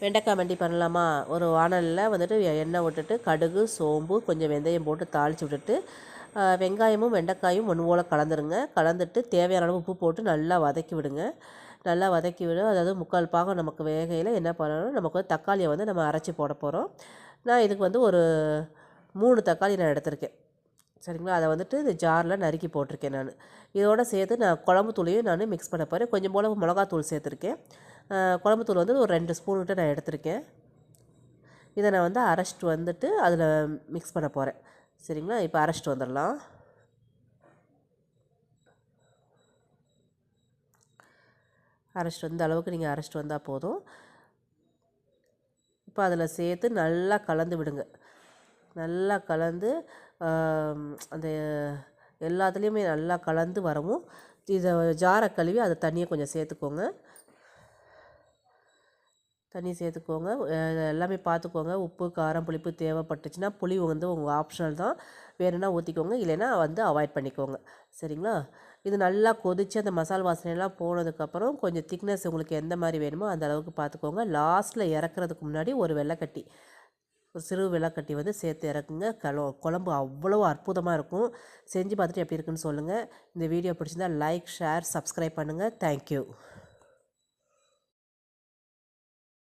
வெண்டைக்காய் மண்டி பண்ணலாமா? ஒரு வானலில் வந்துட்டு எண்ணெய் விட்டுட்டு கடுகு சோம்பு கொஞ்சம் வெந்தயம் போட்டு தாளித்து விட்டுட்டு வெங்காயமும் வெண்டைக்காயும் ஒன்று போல் கலந்துருங்க. கலந்துட்டு தேவையான அளவு உப்பு போட்டு நல்லா வதக்கி விடுங்க. நல்லா வதக்கி விடு. அதாவது முக்கால் பாகம் நமக்கு வேகையில் என்ன பண்ணணும்? நமக்கு வந்து தக்காளியை வந்து நம்ம அரைச்சி போட போகிறோம் நான் இதுக்கு வந்து ஒரு மூணு தக்காளி நான் எடுத்திருக்கேன். சரிங்களா? அதை வந்துட்டு இந்த ஜாரில் நறுக்கி போட்டிருக்கேன் நான். இதோடு சேர்த்து நான் குழம்பு தூளையும் நான் மிக்ஸ் பண்ண போகிறேன் கொஞ்சம் போல் மிளகாத்தூள் சேர்த்துருக்கேன். குழம்புத்தூள் வந்து ஒரு ரெண்டு ஸ்பூன் விட்டு நான் எடுத்திருக்கேன். இதை நான் வந்து அரைச்சிட்டு வந்துட்டு அதில் மிக்ஸ் பண்ண போகிறேன் சரிங்களா? இப்போ அரைச்சிட்டு வந்துடலாம். அரைச்சிட்டு வந்த அளவுக்கு நீங்கள் அரைச்சிட்டு வந்தால் போதும். இப்போ அதில் சேர்த்து நல்லா கலந்து விடுங்க. நல்லா கலந்து அந்த எல்லாத்துலேயுமே நல்லா கலந்து வரவும் இதை ஜாரை கழுவி அதை தண்ணியை கொஞ்சம் சேர்த்துக்கோங்க. தண்ணி சேர்த்துக்கோங்க. எல்லாமே பார்த்துக்கோங்க. உப்பு காரம் புளிப்பு தேவைப்பட்டுச்சுன்னா புளி வந்து உங்கள் ஆப்ஷனல் தான். வேணும்னா ஊற்றிக்கோங்க இல்லைன்னா வந்து அவாய்ட் பண்ணிக்கோங்க. சரிங்களா? இது நல்லா கொதித்து அந்த மசால் வாசனையெல்லாம் போனதுக்கப்புறம் கொஞ்சம் திக்னஸ் உங்களுக்கு எந்த மாதிரி வேணுமோ அந்த அளவுக்கு பார்த்துக்கோங்க. லாஸ்ட்டில் இறக்குறதுக்கு முன்னாடி ஒரு வெள்ளைக்கட்டி. ஒரு சிறு வெள்ளைக்கட்டி வந்து சேர்த்து இறக்குங்க. கலோ குழம்பு அவ்வளோ அற்புதமாக இருக்கும். செஞ்சு பார்த்துட்டு எப்படி இருக்குன்னு சொல்லுங்கள் இந்த வீடியோ பிடிச்சிருந்தா லைக் ஷேர் சப்ஸ்கிரைப் பண்ணுங்கள் தேங்க்யூ